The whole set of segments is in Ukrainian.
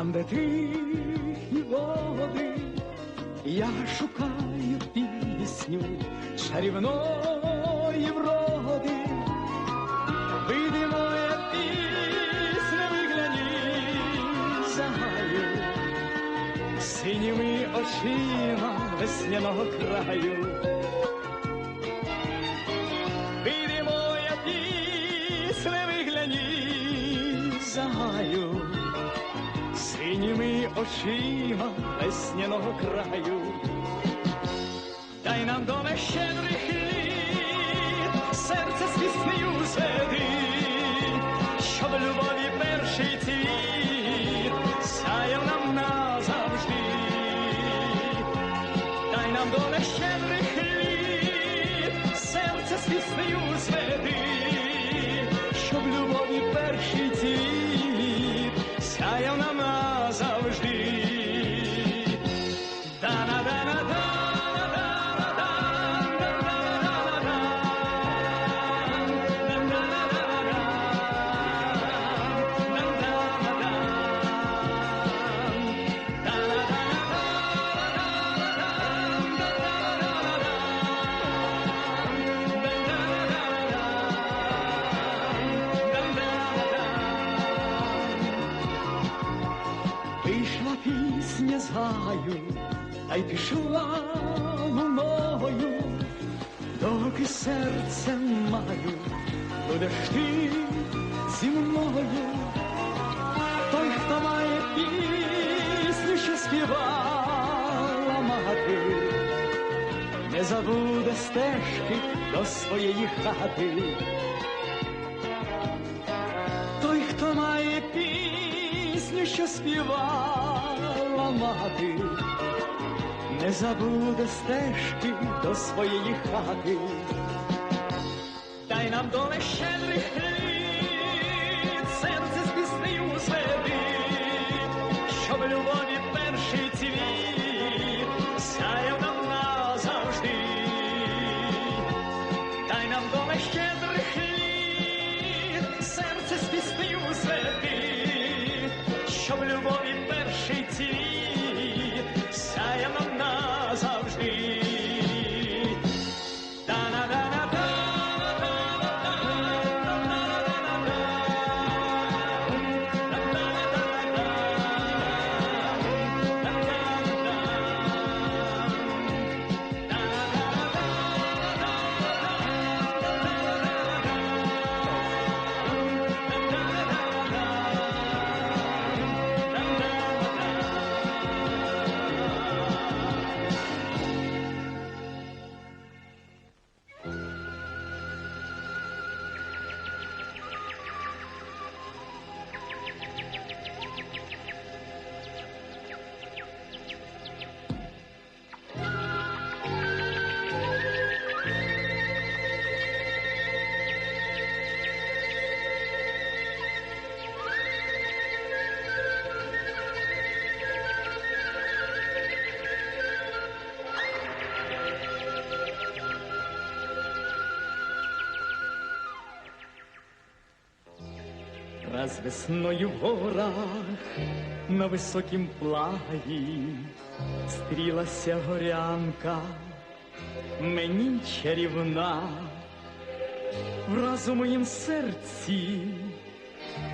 Там, де тихі води, я шукаю пісню чарівної вроди. Вийди моя пісня, вигляні синіми очима весняного краю. Вийди моя пісня, вигляні загаю, синіми очима весняного краю. Дай нам доме щедрих літ, серце з піснею зведи, щоб любові перший цвіт сяяв нам назавжди. Дай нам доме щедрих літ, серце з піснею зведи, щоб перші перший пісня та й пішла луною, доки серце маю, будеш ти зі мною, той, хто має пісню, що співала мати, не забуде стежки до своєї хати. Що співала мати, не забуде стежки до своєї хати. Дай нам доле щедрих літ, перший цвіт Раз весною в горах на високім плагі стрілася горянка, мені чарівна, враз у моїм серці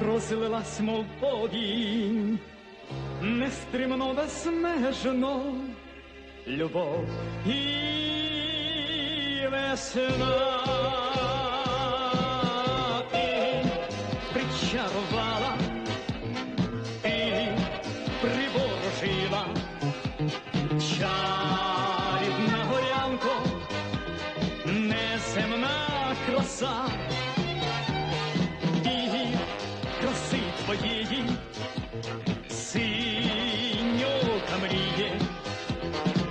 розлилась, мов повінь, нестримно безмежно любов і весна. Причарувала, ти приворожила, чарівна горянко, неземна краса, і краси твоєї, синьока мріє,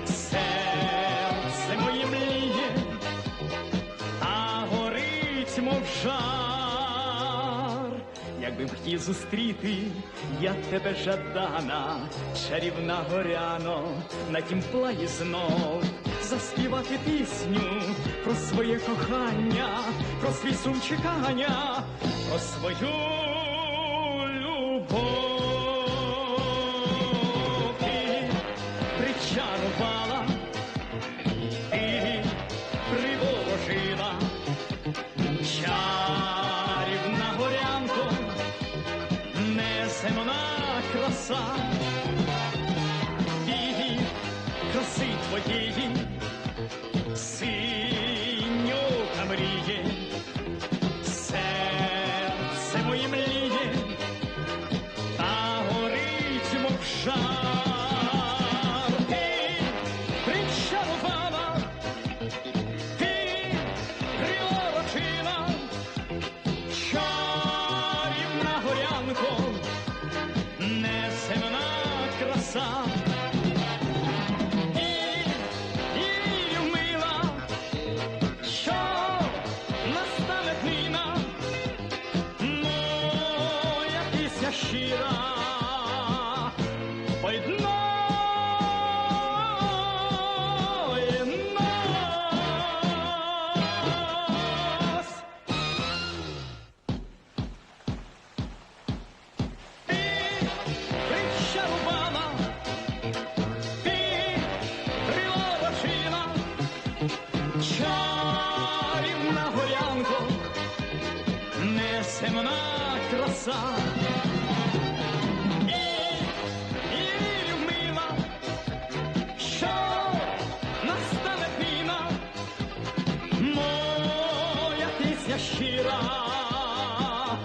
серце моє мліє, а горить, мов жар, хотів зустріти, я тебе жадана, чарівна горяно, на тім плаї знов заспівати пісню про своє кохання, про свій сум чекання, про свою щира, видно, нас. Ти прищарбана, ти крила вчина, чарівна горянко, несемна краса. 去啦